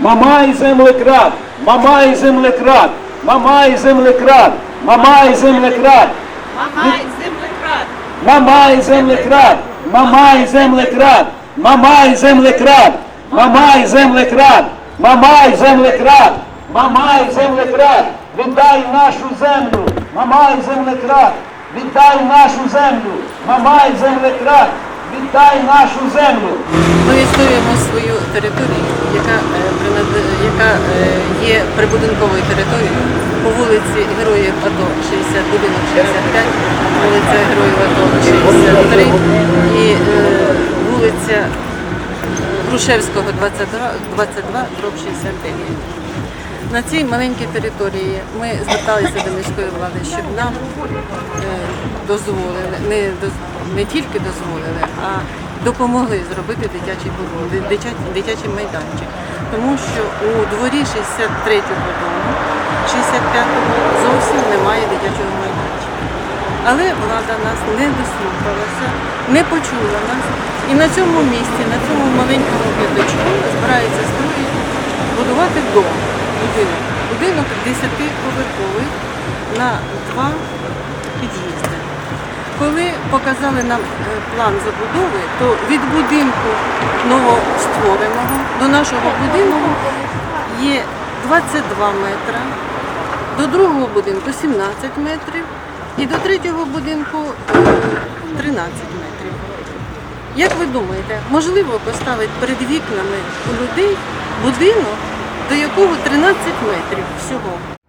Мамай землекрад, Мамай землекрад, Мамай землекрад, Мамай землекрад, Мамай, землекрад! Мамай землекрад, Мамай землекрад, Мамай землекрад, Мамай землекрад, Мамай землекрад, Мамай землекрад, віддай нашу землю, Мамай землекрад, віддай нашу землю, Мамай землекрад, віддай нашу землю. Ми відстоюємо свою територію, яка, е, принаде- яка е, є прибудинковою територією по вулиці Героїв АТО 60, будинок 65, вулиця Героїв АТО 63 і е, вулиця Грушевського 22, 22 дроб 69. На цій маленькій території ми зверталися до міської влади, щоб нам е, дозволили, не, не тільки дозволили, а допомогли зробити дитячий дитячий, майданчик. Тому що у дворі 63-го дому, 65-го зовсім немає дитячого майданчика. Але влада нас не дослухалася, не почула нас. І на цьому місці, на цьому маленькому п'ятачку збирається строїти, будувати дом, будинок. Будинок 10-поверховий на два під'їзди. Коли показали нам е, план забудови, то від будинку новоствореного до нашого будинку є 22 метри, до другого будинку 17 метрів і до третього будинку е, 13 метрів. Як ви думаєте, можливо поставити перед вікнами у людей будинок, до якого 13 метрів всього?